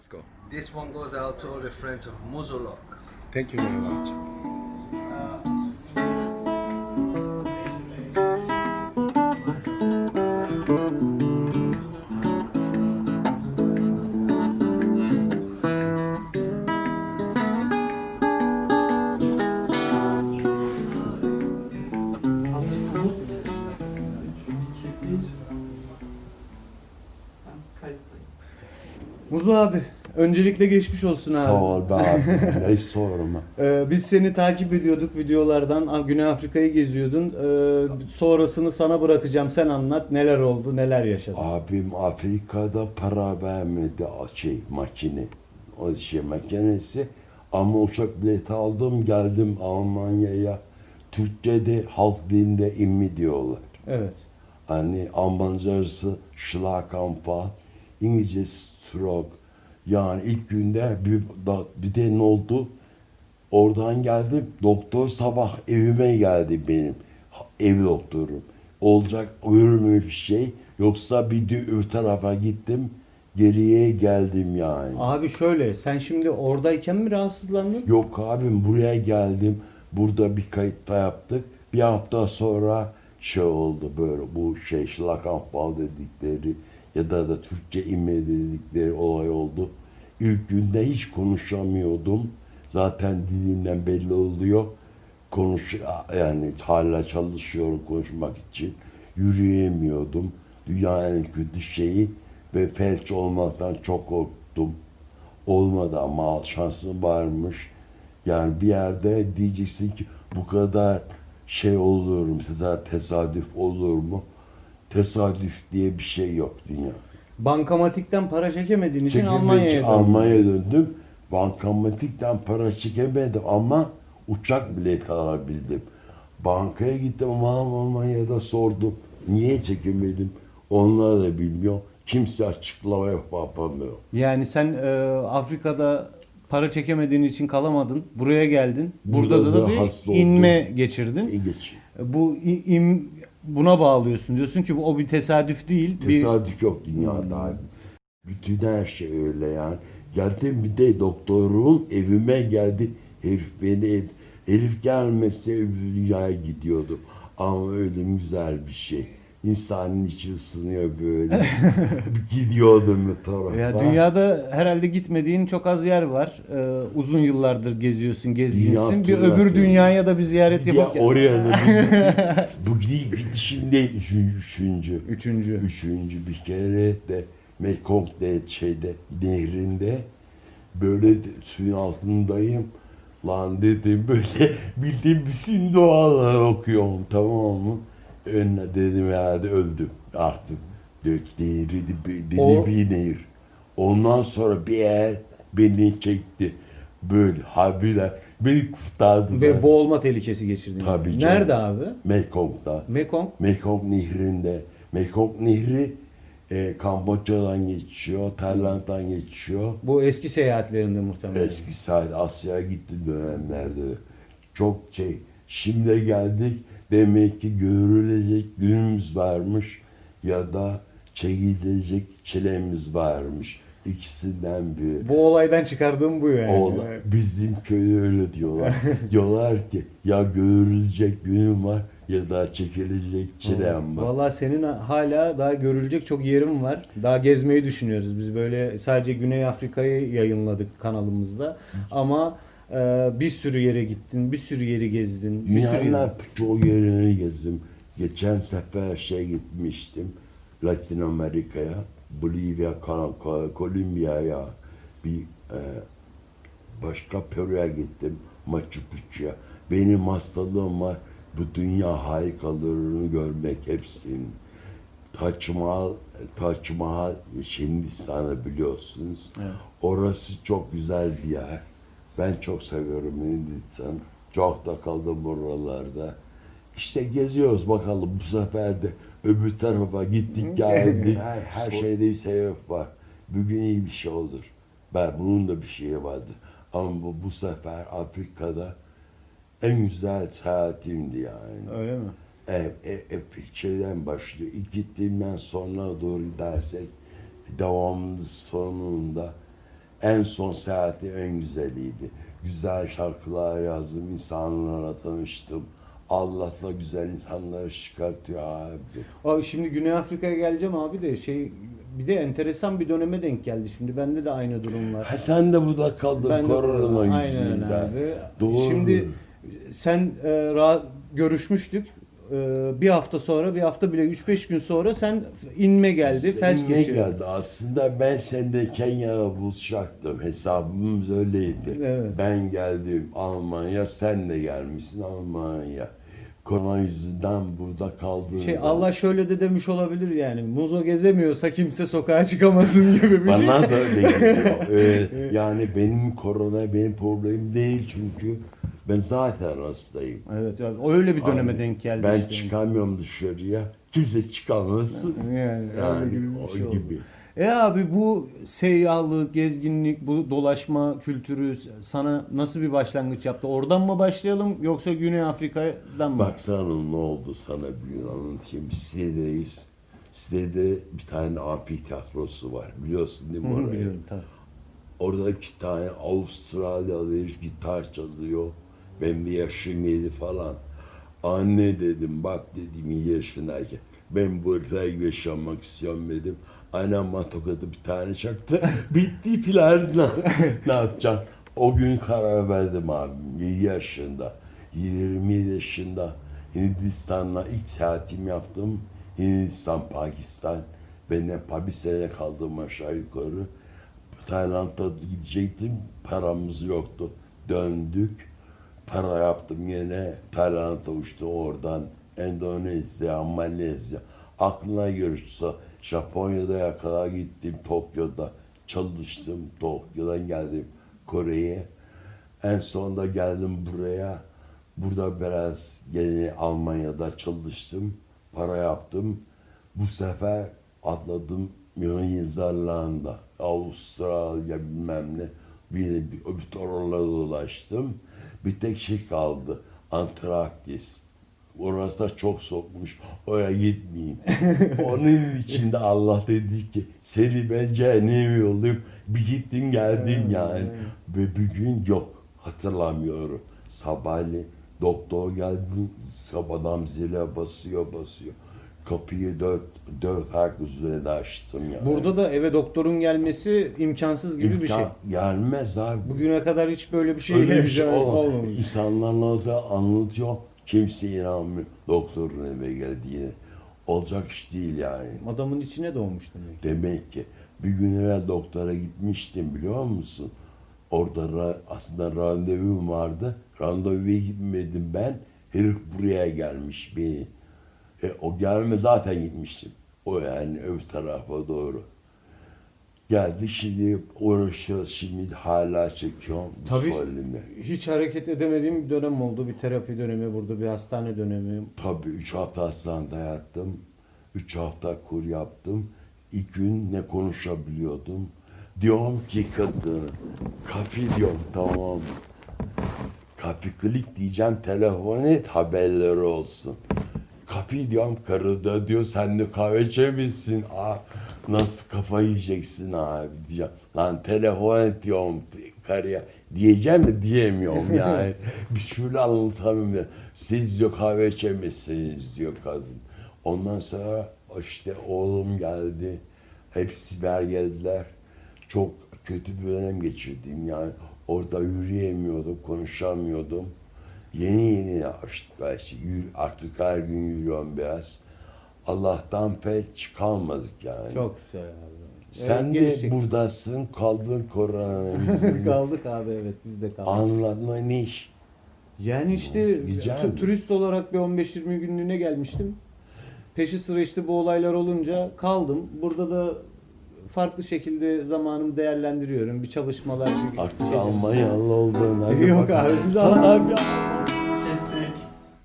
Let's go. This one goes out to all the friends of Muzolok. Thank you very much. Muzu abi öncelikle geçmiş olsun abi. Sağ ol be abi. Ne sorma. Ee, biz seni takip ediyorduk videolardan. Güney Afrika'yı geziyordun. Ee, sonrasını sana bırakacağım. Sen anlat. Neler oldu, neler yaşadın? Abim Afrika'da para vermedi şey makine. O şey makinesi. Ama uçak bileti aldım geldim Almanya'ya. Türkçe'de halk dilinde immi diyorlar. Evet. Hani Almancası Schlaganfall, İngilizce stroke. Yani ilk günde bir, bir de ne oldu? Oradan geldim. Doktor sabah evime geldi benim. Ev doktorum. Olacak ölümlü bir şey. Yoksa bir de öbür tarafa gittim. Geriye geldim yani. Abi şöyle, sen şimdi oradayken mi rahatsızlandın? Yok abim buraya geldim. Burada bir kayıt da yaptık. Bir hafta sonra şey oldu böyle bu şey şlakanfal dedikleri ya da da Türkçe inme dedikleri olay oldu. İlk günde hiç konuşamıyordum. Zaten dilimden belli oluyor. Konuş yani hala çalışıyorum konuşmak için. Yürüyemiyordum. Dünyanın en kötü şeyi ve felç olmaktan çok korktum olmadı ama şansım varmış. Yani bir yerde diyeceksin ki bu kadar şey olur mu? Mesela tesadüf olur mu? Tesadüf diye bir şey yok dünya. Bankamatikten para çekemediğin için Çekemek için Almanya'ya döndün. Almanya'ya döndüm. Bankamatikten para çekemedim ama uçak bileti alabildim. Bankaya gittim ama Almanya'da sordum. Niye çekemedim? Onlar da bilmiyor. Kimse açıklama yapamıyor. Yani sen e, Afrika'da para çekemediğin için kalamadın. Buraya geldin. Burada, Burada da, da bir inme oldum. geçirdin. İyi geç. Bu i- im buna bağlıyorsun. Diyorsun ki bu o bir tesadüf değil. Bir Tesadüf yok dünyada. Bütün her şey öyle yani. Geldim bir de doktorum evime geldi. Herif beni herif gelmese dünyaya gidiyordum. Ama öyle güzel bir şey. İnsanın içi ısınıyor böyle. Gidiyordum bir tarafa. Ya dünyada herhalde gitmediğin çok az yer var. Ee, uzun yıllardır geziyorsun, gezginsin. Dünya bir öbür atıyorum. dünyaya da bir ziyaret Ya yapıp oraya da bir- bu gidişim değil üçüncü, üçüncü. Üçüncü. Üçüncü bir kere de Mekong de şeyde nehrinde böyle suyun altındayım. Lan dedim böyle bildiğim bütün duaları okuyorum tamam mı? Önüne dedim herhalde öldüm artık. Dök nehri dibi, O- bir nehir. Ondan sonra bir yer beni çekti. Böyle habire beni kurtardı. ve boğulma tehlikesi geçirdin. Tabii canım. Nerede abi? Mekong'da. Mekong. Mekong Nehri'nde. Mekong Nehri e, Kamboçya'dan geçiyor, Tayland'dan geçiyor. Bu eski seyahatlerinde muhtemelen. Eski sahil Asya'ya gitti dönemlerde. Çok şey. Şimdi geldik. Demek ki görülecek günümüz varmış ya da çekilecek çilemiz varmış. İkisinden biri. Bu olaydan çıkardığım bu yani. Oğlan, bizim köyde öyle diyorlar. diyorlar ki ya görülecek günüm var ya da çekilecek çilem var. Valla senin hala daha görülecek çok yerin var. Daha gezmeyi düşünüyoruz. Biz böyle sadece Güney Afrika'yı yayınladık kanalımızda. Ama e, bir sürü yere gittin, bir sürü yeri gezdin. Bir sürü Dünyanın çoğu yerini gezdim. Geçen sefer şey gitmiştim. Latin Amerika'ya, Bolivya, Kol- Kolombiya'ya, bir e, başka Peru'ya gittim. Machu Picchu'ya. Benim hastalığım var. Bu dünya harikalarını görmek hepsinin. Taç Mahal, Taç Mahal Hindistan'ı biliyorsunuz. Evet. Orası çok güzel bir yer. Ben çok seviyorum Hindistan. Çok da kaldım buralarda. İşte geziyoruz bakalım bu sefer de öbür tarafa gittik geldik. Her, her şeyde bir sebep var. Bugün iyi bir şey olur. Ben bunun da bir şeyi vardı. Ama bu, bu sefer Afrika'da en güzel seyahatimdi yani. Öyle mi? Evet, e, e, şeyden başlıyor. İlk gittiğimden sonra doğru dersek devamlı sonunda En son seyahati en güzeliydi. Güzel şarkılar yazdım, insanlarla tanıştım. Allah'la güzel insanları çıkartıyor abi. Aa, şimdi Güney Afrika'ya geleceğim abi de şey bir de enteresan bir döneme denk geldi şimdi. Bende de aynı durum var. Ha sen de burada kaldın Ben de- korona Aynen yüzünden. abi. Doğru. Şimdi sen e, rahat görüşmüştük. E, bir hafta sonra, bir hafta bile 3-5 gün sonra sen inme geldi, felç ne geçirdin. geldi? Aslında ben seninle Kenya'da buluşacaktım. Hesabımız öyleydi. Evet. Ben geldim Almanya, sen de gelmişsin Almanya. Korona yüzünden burada kaldın. Şey Allah şöyle de demiş olabilir yani. Muzo gezemiyorsa kimse sokağa çıkamasın gibi bir şey. Bana da öyle geliyor. Ee, yani benim korona benim problemim değil çünkü ben zaten hastayım. Evet, yani öyle bir döneme Abi, denk geldi Ben işte. çıkamıyorum dışarıya. Kimse çıkamasın. Yani, Yani öyle gibi bir şey oldu. gibi. E abi bu seyyahlık, gezginlik, bu dolaşma kültürü sana nasıl bir başlangıç yaptı? Oradan mı başlayalım yoksa Güney Afrika'dan mı? Baksana ne oldu sana bir gün anlatayım. Sitedeyiz. Sitede bir tane amfi tiyatrosu var. Biliyorsun değil mi orayı? biliyorum, tabii. Orada iki tane Avustralyalı herif gitar çalıyor. Ben bir yaşım yedi falan. Anne dedim bak dedim yaşındayken. Ben burada yaşamak istiyorum dedim. Annem bana bir tane çaktı. Bitti filan. ne, ne yapacaksın? O gün karar verdim abim. 7 yaşında. 27 yaşında Hindistan'la ilk seyahatimi yaptım. Hindistan, Pakistan. Ben Nepal bir sene kaldım aşağı yukarı. Tayland'a gidecektim. Paramız yoktu. Döndük. Para yaptım yine. Tayland'a uçtu oradan. Endonezya, Malezya. Aklına görüşse Japonya'da kadar gittim. Tokyo'da çalıştım. Tokyo'dan geldim Kore'ye. En sonunda geldim buraya. Burada biraz gene Almanya'da çalıştım. Para yaptım. Bu sefer atladım Yeni Zelanda, Avustralya bilmem ne. Bir, bir, bir oralara dolaştım. Bir tek şey kaldı. Antarktis. Orası da çok soğukmuş. Oraya gitmeyeyim. Onun içinde Allah dedi ki seni ben cehenneme yollayayım. Bir gittim geldim yani. Ve bir gün yok. Hatırlamıyorum. Sabahleyin doktor geldi. Adam zile basıyor basıyor. Kapıyı dört, dört ayak üzerinde açtım yani. Burada da eve doktorun gelmesi imkansız gibi bir şey. İmkan- Gelmez abi. Bugüne kadar hiç böyle bir şey, Öyle bir şey olmamış. İnsanlar da anlatıyor. Kimse inanmıyor. Doktorun eve geldiğine. Olacak iş değil yani. Adamın içine doğmuş demek. Demek ki bir gün evvel doktora gitmiştim biliyor musun? Orada ra- aslında randevum vardı. Randevuya gitmedim ben. Herif buraya gelmiş beni. E, o gelme zaten gitmiştim. O yani öbür tarafa doğru. Geldi şimdi uğraşıyoruz şimdi hala çekiyorum bu Tabii. Hiç hareket edemediğim bir dönem oldu. Bir terapi dönemi, burada bir hastane dönemi. Tabii üç hafta hastanede yattım. Üç hafta kur yaptım. İlk gün ne konuşabiliyordum. Diyorum ki kadın, kafi diyorum tamam. Kafi klik diyeceğim telefon et haberleri olsun. Kafi diyorum karı da diyor sen de kahve içebilirsin. Aa, nasıl kafa yiyeceksin abi diyor. Lan telefon et diyorum karıya. Diyeceğim de diyemiyorum yani. Bir şöyle anlatamıyorum. Siz diyor kahve içemezsiniz diyor kadın. Ondan sonra işte oğlum geldi. Hepsi geldiler. Çok kötü bir dönem geçirdim yani. Orada yürüyemiyordum, konuşamıyordum. Yeni yeni artık her gün yürüyorum biraz. Allah'tan felç kalmadık yani. Çok güzel abi. Sen Evet, de buradasın, kaldın korona yüzünden. kaldık abi evet biz de kaldık. Anlatma ne iş? Yani işte Güzel turist olarak bir 15-20 günlüğüne gelmiştim. Peşi sıra işte bu olaylar olunca kaldım. Burada da farklı şekilde zamanımı değerlendiriyorum. Bir çalışmalar, bir Artık şeyler. Almanyalı. Hadi Yok bakalım. abi, biz Sana Alman- bir Alman